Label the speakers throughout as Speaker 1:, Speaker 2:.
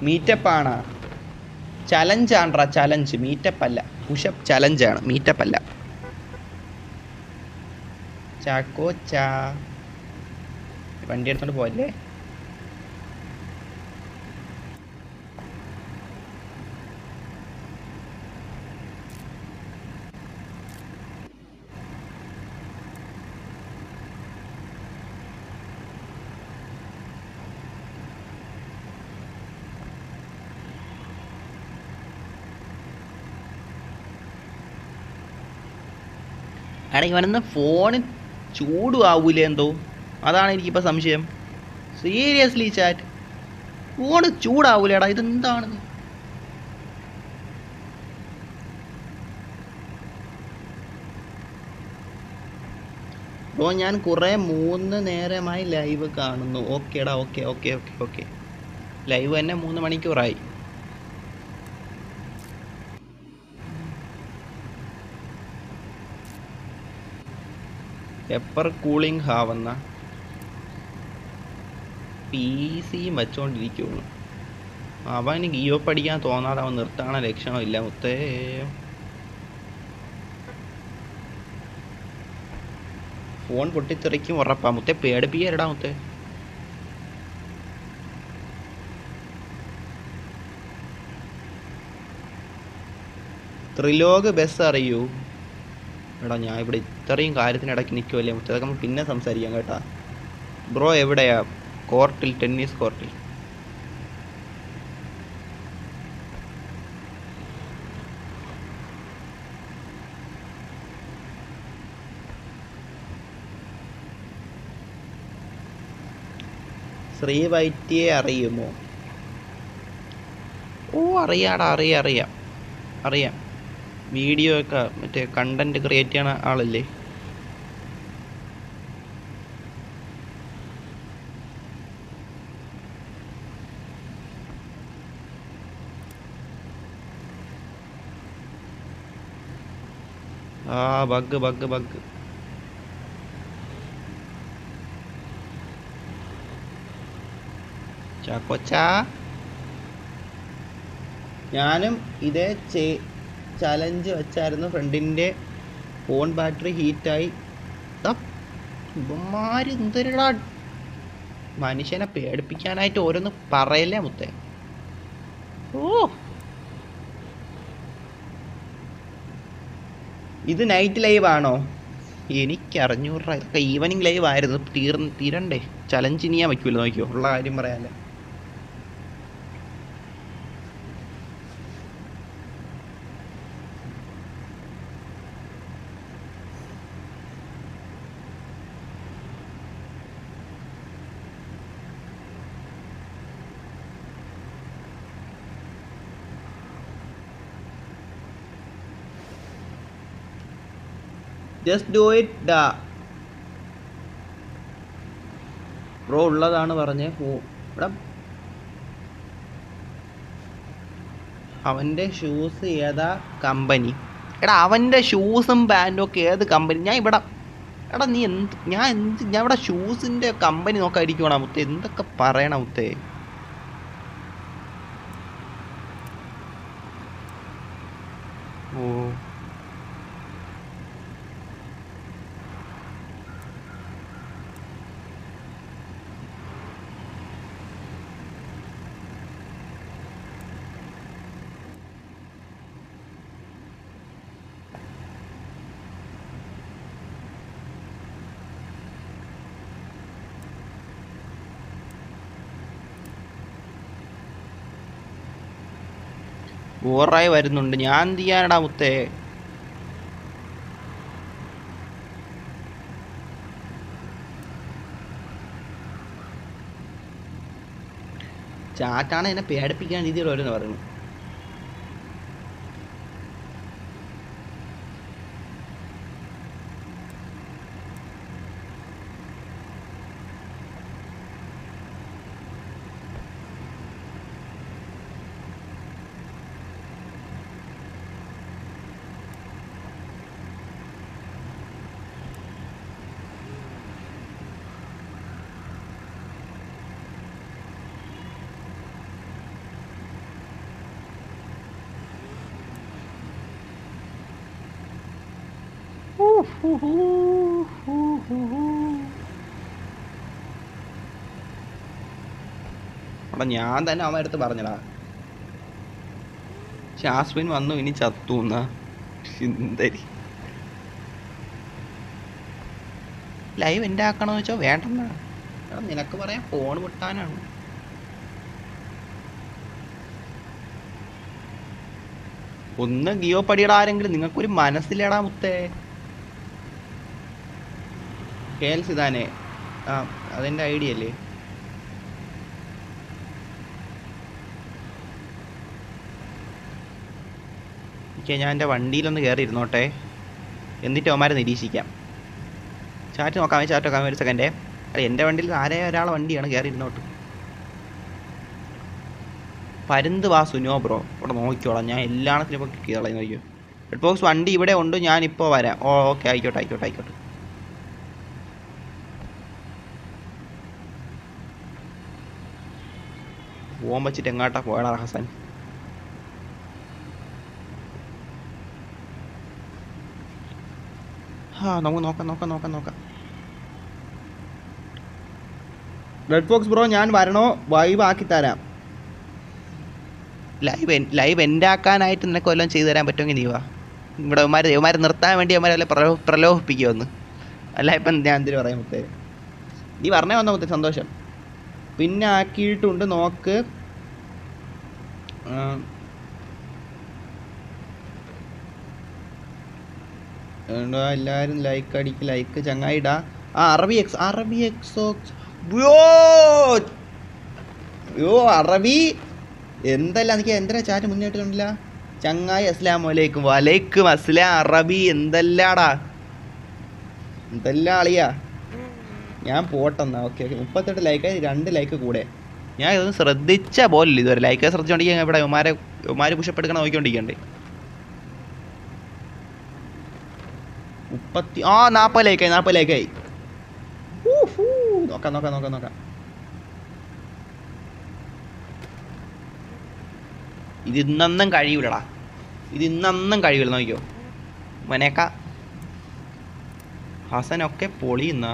Speaker 1: Meetup ചലഞ്ചാണ്ട്രാ challenge മീറ്റപ്പല്ല pushup ചലഞ്ചാണ് മീറ്റപ്പ് അല്ല. ചാക്കോ ചാ. വണ്ടി എടുത്തോണ്ട് പോയല്ലേ എടാ ഇവനെന്ന് ഫോണ് ചൂടും ആവൂലേ എന്തോ? അതാണ് എനിക്കിപ്പോൾ സംശയം. സീരിയസ്ലി ചാറ്റ് ഫോണ് ചൂടാവൂലേടാ ഇതെന്താണ് ബ്രോ ഞാൻ കുറേ മൂന്ന് നേരമായി ലൈവ് കാണുന്നു. ഓക്കേടാ okay okay okay okay live തന്നെ മൂന്ന് മണിക്കൂറായി. പെപ്പർ കൂളിംഗ് ഹാവെന്ന പി സി വച്ചോണ്ടിരിക്കുന്നു അവന് ഗിയോ പഠിക്കാൻ തോന്നാതെ അവൻ നിർത്താണ ലക്ഷണമില്ല മുത്തേ. ഫോൺ പൊട്ടിത്തെറിക്കും ഉറപ്പാ. മുത്തേ പേടിപ്പിക്കരടാ മുത്തേ. ത്രിലോക് ബസ് അറിയൂ. എടാ ഞാൻ ഇവിടെ ഇത്രയും കാര്യത്തിനിടയ്ക്ക് നിൽക്കുമല്ലേ മുറ്റത്ത് അതൊക്കെ നമുക്ക് പിന്നെ സംസാരിക്കാം കേട്ടാ. ബ്രോ എവിടെയാ? കോർട്ടിൽ ടെന്നീസ് കോർട്ടിൽ. ശ്രീ വൈറ്റിയെ അറിയുമോ? ഓ അറിയാടാ അറിയാം അറിയാം. അറിയാം. വീഡിയോ ഒക്കെ മറ്റേ കണ്ടന്റ് ക്രിയേറ്റ് ചെയ്യണ ആളല്ലേ? ആ ബഗ് ബഗ് ബഗ് ചാക്കോച്ചാ? ഞാനും ഇതേ ചേ ചലഞ്ച് വെച്ചായിരുന്നു ഫ്രണ്ടിന്റെ ഫോൺ ബാറ്ററി ഹീറ്റായി ഇവന്മാര് എന്തൊരുടാ? മനുഷ്യനെ പേടിപ്പിക്കാനായിട്ട് ഓരോന്ന് പറയല്ലേ മുത്തേ? ഓ. ഇത് നൈറ്റ് ലൈവ് ആണോ? എനിക്ക് അഞ്ഞൂറ് രൂപ ഇതൊക്കെ ഈവനിങ് ലൈവ് ആയിരുന്നു. തീർ തീരണ്ടേ. ചലഞ്ച് ഇനി ഞാൻ വയ്ക്കുമല്ലോ നോക്കിയോ ഉള്ള കാര്യം പറയാല്ലേ. ജസ്റ്റ് ഡു ഇറ്റ് ഡാ. ബ്രോ ഉള്ളതാണ് പറഞ്ഞേ പോ. എടാ. അവന്റെ ഷൂസ് ഏതാ? കമ്പനി. എടാ അവന്റെ ഷൂസും പാന്റും ഒക്കെ ഏത് കമ്പനി? ഞാൻ ഇവിടെ എടാ നീ എന്ത് ഞാൻ എന്ത് ഞാൻ ഇവിടെ ഷൂസിന്റെ കമ്പനി നോക്കാതിരിക്കുവാണോ മുത്തേ? എന്തൊക്കെ പറയണ മുത്തേ? ബോറായി വരുന്നുണ്ട്. ഞാൻ എന്ത് ചെയ്യാനടാ മുത്തേ? ചാറ്റാണ് എന്നെ പേടിപ്പിക്കാൻ രീതിയിൽ വരുമെന്ന് പറയുന്നു എടാ ഞാൻ തന്നെ അവൻ അടുത്ത് പറഞ്ഞടാ. ഷാസ്മിൻ വന്നു ഇനി ചത്തു എന്നാരി ലൈവ് എന്റെ ആക്കണമെന്ന് വെച്ചാൽ വേണ്ടെന്നാ. നിനക്ക് പറയാം ഫോൺ വിട്ടാനാണ്. ഒന്ന് ഗിയോ പടിയുടെ ആരെങ്കിലും നിങ്ങൾക്കൊരു മനസ്സിലേടാ മുത്തേ. കെ എൽ സിതാനെ ആ അതെന്റെ ഐഡിയ അല്ലേ? ഓക്കെ ഞാൻ എന്റെ വണ്ടിയിലൊന്ന് കയറി ഇരുന്നോട്ടെ എന്നിട്ട് അവന്മാരെ നിരീക്ഷിക്കാം. ചാറ്റ് നോക്കാം ചാറ്റ് നോക്കാം ഒരു സെക്കൻഡേ അല്ല എന്റെ വണ്ടിയിൽ ആരേ ഒരാളെ വണ്ടിയാണ് കയറി ഇരുന്നോട്ട് പരുന്ത് വാ സുനോ ബ്രോ. ഇവിടെ നോക്കിക്കോളാം. ഞാൻ എല്ലാത്തിനും ഇപ്പോൾ നോക്കിയോ റെഡ് ബോക്സ് വണ്ടി ഇവിടെ ഉണ്ട് ഞാനിപ്പോൾ വരാം. ഓ ഓക്കെ ആയിക്കോട്ടെ ആയിക്കോട്ടെ ആയിക്കോട്ടെ. ഫോൺ വെച്ചിട്ട് എങ്ങാട്ടാ പോയടാ ഹസൻ ആ നമുക്ക് നോക്കാം നോക്കാം നോക്കാം നോക്കാം റെഡ് ബോക്സ് ബ്രോ ഞാൻ വരണോ? വൈബ് ആക്കി തരാം. ലൈവ് ലൈവ് എന്റെ ആക്കാനായിട്ട് നിനക്ക് വല്ലതും ചെയ്തു തരാൻ പറ്റുമെങ്കിൽ നീ വാ. ഇവിടെ ഇവന്മാർ ഇവന്മാർ നിർത്താൻ വേണ്ടി അവന്മാരെ വല്ല പ്രലോ പ്രലോഭിപ്പിക്കുമെന്ന് അല്ല ഇപ്പം ഞാൻ എന്തിനു പറയാം മുത്തേ നീ പറഞ്ഞേ വന്ന മുത്തേ സന്തോഷം. പിന്നെ ആക്കിയിട്ടുണ്ട് നോക്ക്. എല്ലാവരും ലൈക്ക് അടിക്ക് ലൈക്ക് ചങ്ങായിടാ ആ അറബി എക്സ് അറബി എക്സോ യോ അറബി. എന്തല്ല എനിക്ക് എന്തിനാ ചാറ്റ് മുന്നോട്ട് കണ്ടില്ല ചങ്ങായി അസ്ലാം വലൈക്കും വലൈക്കും അസ്ലാം അറബി എന്തല്ലാടാ? എന്തല്ലാ അളിയാ ഞാൻ പോട്ടെന്നാ. Okay okay. മുപ്പത്തെട്ട് ലൈക്ക് രണ്ട് ലൈക്ക് കൂടെ. ഞാൻ ഇതൊന്നും ശ്രദ്ധിച്ച പോലില്ല ഇതുവരെ. ലൈക്ക് ശ്രദ്ധിച്ചോണ്ടിരിക്കാൻ ഇവിടെ ഉമാരെ ഉമാര് പുഷപ്പെടുക്കണ നോക്കിക്കൊണ്ടിരിക്കണ്ടേ. മുപ്പത്തി ആ നാൽപ്പത് ലൈക്കായി നാൽപ്പത് ലൈക്കായി. നോക്കാം നോക്കാം നോക്കാം നോക്കാം. ഇത് ഇന്നൊന്നും കഴിയൂലടാ. ഇത് ഇന്നൊന്നും കഴിയൂല നോക്കിയോ മനേക്ക ഹസനൊക്കെ പൊളിയുന്ന.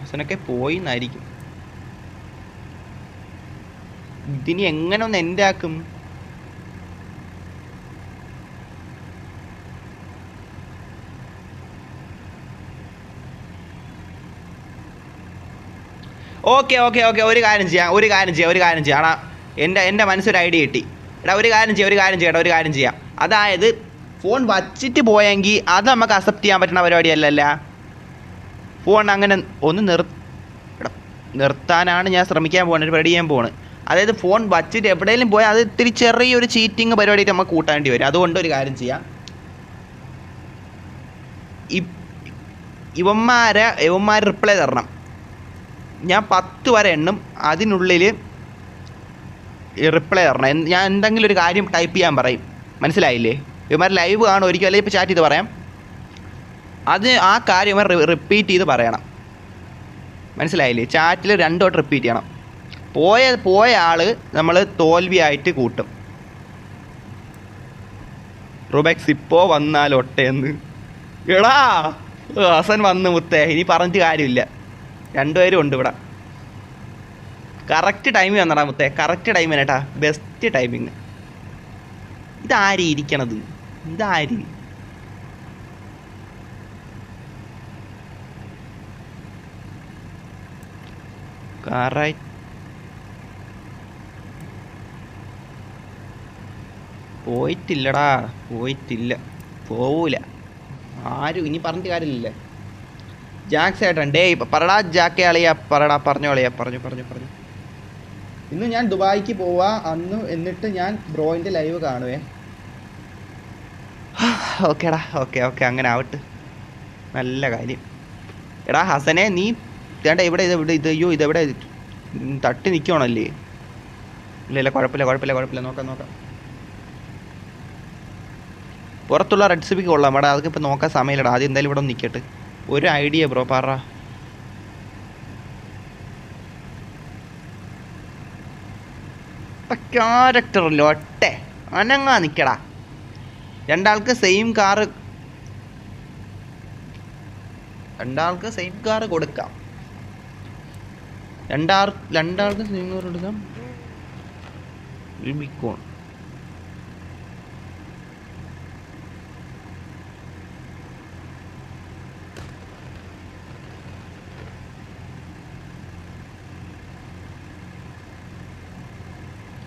Speaker 1: ഹസനൊക്കെ പോയി എന്നായിരിക്കും ഇതിനി എങ്ങനെ ഒന്ന് എന്റെ ആക്കും? ഓക്കെ ഓക്കെ ഓക്കെ ഒരു കാര്യം ചെയ്യാം ഒരു കാര്യം ചെയ്യാം ഒരു കാര്യം ചെയ്യാം. ആടാ എന്റെ എന്റെ മനസ്സൊരു ഐഡിയ കിട്ടി. എടാ ഒരു കാര്യം ചെയ്യാം ഒരു കാര്യം ചെയ്യാം ഒരു കാര്യം ചെയ്യാം. അതായത് ഫോൺ വച്ചിട്ട് പോയെങ്കിൽ അത് നമുക്ക് അക്സെപ്റ്റ് ചെയ്യാൻ പറ്റുന്ന പരിപാടിയല്ലല്ല ഫോൺ അങ്ങനെ ഒന്ന് നിർ നിർത്താനാണ് ഞാൻ ശ്രമിക്കാൻ പോകുന്നത് ഒരു പരിപാടി ചെയ്യാൻ പോകുന്നത് അതായത് ഫോൺ വച്ചിട്ട് എവിടെയെങ്കിലും പോയാൽ അത് ഇത്തിരി ചെറിയൊരു ചീറ്റിങ് പരിപാടിയിട്ട് നമുക്ക് കൂട്ടാണ്ടി വരും. അതുകൊണ്ട് ഒരു കാര്യം ചെയ്യാം. ഇവന്മാരെ ഇവന്മാർ റിപ്ലൈ തരണം. ഞാൻ പത്ത് വരെ എണ്ണും. അതിനുള്ളിൽ റിപ്ലൈ തരണം. ഞാൻ എന്തെങ്കിലും ഒരു കാര്യം ടൈപ്പ് ചെയ്യാൻ പറയും. മനസ്സിലായില്ലേ? ഇവന്മാർ ലൈവ് കാണും ഒരിക്കലും. അല്ലെങ്കിൽ ഇപ്പോൾ ചാറ്റ് ചെയ്ത് പറയാം. അത് ആ കാര്യം റിപ്പീറ്റ് ചെയ്ത് പറയണം. മനസ്സിലായില്ലേ? ചാറ്റിൽ രണ്ടോട്ട് റിപ്പീറ്റ് ചെയ്യണം. പോയ പോയ ആൾ നമ്മൾ തോൽവിയായിട്ട് കൂട്ടും. റുബെക്സ് ഇപ്പോ വന്നാലൊട്ടേന്ന്. എടാ ഹസൻ വന്ന് മുത്തേ ഇനി പറഞ്ഞിട്ട് കാര്യമില്ല. രണ്ടുപേരും ഉണ്ട് ഇവിടെ. കറക്റ്റ് ടൈമിൽ വന്നടാ മുത്തേ കറക്റ്റ് ടൈം കേട്ടാ ബെസ്റ്റ് ടൈമിങ് ഇതാരി ഇരിക്കണത്? ഇതാരി? കറക്റ്റ് പോയിട്ടില്ലടാ പോയിട്ടില്ല. പോവൂല. ആരും ഇനി പറഞ്ഞിട്ട് കാര്യമില്ലല്ലേ? ജാക്സ് ഏട്ടൻ ഡേ പറടാ ജാക്കെ അളിയാ. പറടാ പറഞ്ഞോ അളിയാ. പറഞ്ഞു പറഞ്ഞു പറഞ്ഞു. ഇന്ന് ഞാൻ ദുബായിക്ക് പോവാ. അന്ന് എന്നിട്ട് ഞാൻ ബ്രോയിന്റെ ലൈവ് കാണുവേ. ഓക്കേടാ ഓക്കെ ഓക്കെ അങ്ങനെ ആവട്ടെ. നല്ല കാര്യം. എടാ ഹസനെ നീ വേണ്ട ഇവിടെ ഇത് ഇവിടെ ഇത് അയ്യോ ഇതെവിടെ? തട്ടി നിൽക്കണല്ലേ ഇല്ല ഇല്ല കുഴപ്പമില്ല കുഴപ്പമില്ല കുഴപ്പമില്ല. നോക്കാം നോക്കാം. പുറത്തുള്ള റെഡ് സിപ്പിക്ക് കൊള്ളാം. മാഡം അതൊക്കെ ഇപ്പോൾ നോക്കാൻ സമയമില്ലടാ. ആദ്യം എന്തായാലും ഇവിടെ ഒന്ന് ഒരു ഐഡിയ ബ്രോ പറ. ക്യാരക്ടറല്ലോ ഒട്ടെ അനങ്ങാ നിൽക്കടാ രണ്ടാൾക്ക് സെയിം കാറ് രണ്ടാൾക്ക് സെയിം കാറ് കൊടുക്കാം. രണ്ടാൾ രണ്ടാൾക്ക് സെയിം കാർ കൊടുക്കാം. ഒരു ബിക്കോൺ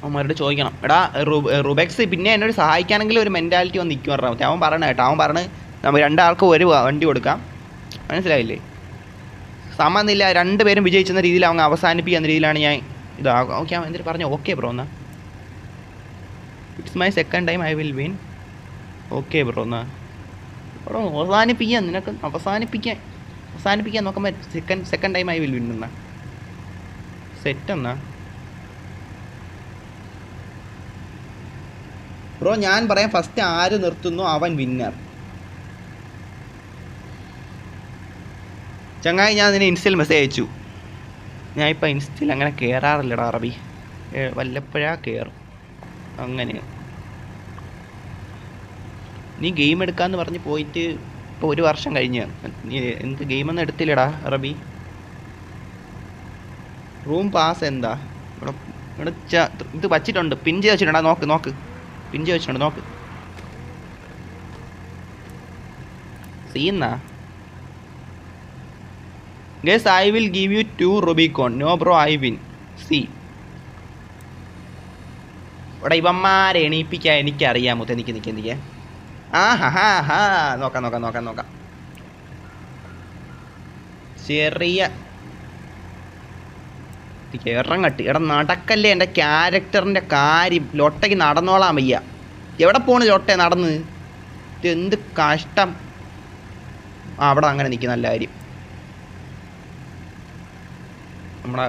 Speaker 1: അവന്മാരോട് ചോദിക്കണം. എടാ റുബെക്സ് പിന്നെ എന്നോട് സഹായിക്കാനെങ്കിലും ഒരു മെന്റാലിറ്റി വന്ന് നിൽക്കും പറഞ്ഞാൽ മതി അവൻ പറയണ കേട്ടോ അവൻ പറഞ്ഞ് നമ്മൾ രണ്ടാൾക്ക് ഒരു വണ്ടി കൊടുക്കാം. മനസ്സിലായില്ലേ? സമനില രണ്ടുപേരും വിജയിച്ചെന്ന രീതിയിൽ അവൻ അവസാനിപ്പിക്കുന്ന രീതിയിലാണ് ഞാൻ ഇത് ഓക്കെ അവൻ എന്തിട്ട് പറഞ്ഞു? ഓക്കെ ബ്രോ എന്നാ. It's my second time I will win okay bro എന്നാ. ബ്രോ അവസാനിപ്പിക്കാൻ നിനക്ക് അവസാനിപ്പിക്കാൻ അവസാനിപ്പിക്കാൻ നോക്കുമ്പോൾ second second time I will win എന്നാ. സെറ്റ് എന്നാ. ബ്രോ ഞാൻ പറയാം ഫസ്റ്റ് ആര് നിർത്തുന്നു? അവൻ വിന്നർ ചങ്ങായി ഞാൻ നിന്നെ ഇൻസ്റ്റയിൽ മെസ്സേജ് അയച്ചു. ഞാൻ ഇപ്പം ഇൻസ്റ്റയിൽ അങ്ങനെ കയറാറില്ലടാ അറബി. വല്ലപ്പോഴാ കയറും അങ്ങനെ നീ ഗെയിം എടുക്കാന്ന് പറഞ്ഞ് പോയിട്ട് ഇപ്പോൾ ഒരു വർഷം കഴിഞ്ഞ്. നീ എന്ത് ഗെയിമൊന്നും എടുത്തില്ലടാ അറബി. റൂം പാസ് എന്താ? ഇവിടെ ഇവിടെ ഇത് വച്ചിട്ടുണ്ട്. പിൻ ചെയ്ത് വെച്ചിട്ടുണ്ടാ. നോക്ക് നോക്ക്. ചെയ്ത് വെച്ചിട്ടുണ്ട് നോക്ക്. സീന്നാ guess I will give you to Rubicon no bro I win see ഇവിടെ ഇവന്മാരെ എണീപ്പിക്കാൻ എനിക്കറിയാം എനിക്ക് നിൽക്കുക എനിക്ക് ആ ഹാ ഹാ ഹാ. നോക്കാം നോക്കാം നോക്കാം നോക്കാം. ചെറിയ ഇറങ്ങട്ട് എടാ നടക്കല്ലേ എന്റെ ക്യാരക്ടറിന്റെ കാര്യം. ലൊട്ടയ്ക്ക് നടന്നോളാൻ വയ്യ. എവിടെ പോണ് ലൊട്ടെ നടന്ന്? എന്ത് കഷ്ടം. അവിടെ അങ്ങനെ നിൽക്കുന്ന നല്ല കാര്യം നമ്മളെ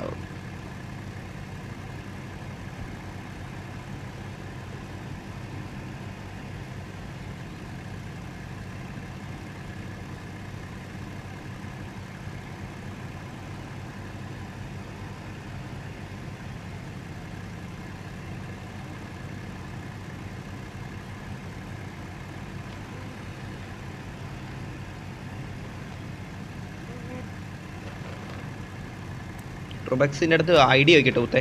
Speaker 1: റുബക്സിന്റെ അടുത്ത് ഐ ഡി വയ്ക്കട്ടെ ഉത്തേ.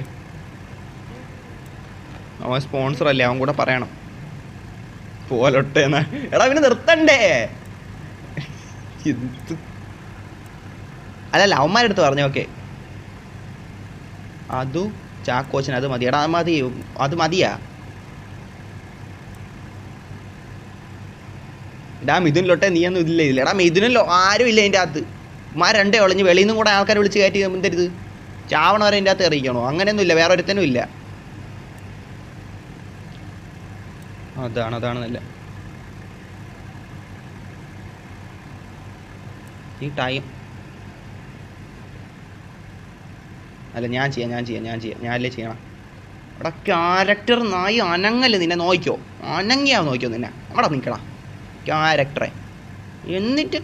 Speaker 1: അവൻ സ്പോൺസർ അല്ലേ അവൻ കൂടെ പറയണം. പോലൊട്ടെ എന്നാ. എടാ പിന്നെ നിർത്തണ്ടേ. എന്ത്? അല്ലല്ല അവന്മാരുടെ അടുത്ത് പറഞ്ഞു ഓക്കെ. അതു ചാക്കോച്ചൻ അത് മതി. എടാ മതി അത് മതിയാ. എടാ മിഥുനിലൊട്ടെ ഒന്നും ഇല്ല ഇല്ല? എടാ മിഥുനിലോ ആരും ഇല്ല അതിന്റെ അകത്ത്? മാ രണ്ടേ ഒളിഞ്ഞ് വെളിയിൽ നിന്നും കൂടെ ആൾക്കാരെ വിളിച്ച് കയറ്റി എന്തരുത് ചാവണ വരെ അതിന്റെ അകത്ത് എറിയിക്കണോ? അങ്ങനെയൊന്നും ഇല്ല വേറെ ഒരുത്തനും ഇല്ല. അതാണ് അതാണ് നല്ല ഈ ടൈം അല്ല ഞാൻ ചെയ്യാം ഞാൻ ചെയ്യാം ഞാൻ ചെയ്യാം. ഞാനല്ലേ ചെയ്യണം? അവിടെ ക്യാരക്ടർ നായി അനങ്ങല്ലേ നിന്നെ നോക്കിയോ അനങ്ങിയാ നോക്കിയോ നിന്നെ? അവിടെ നിൽക്കടാ. ക്യാരക്ടറെ എന്നിട്ട്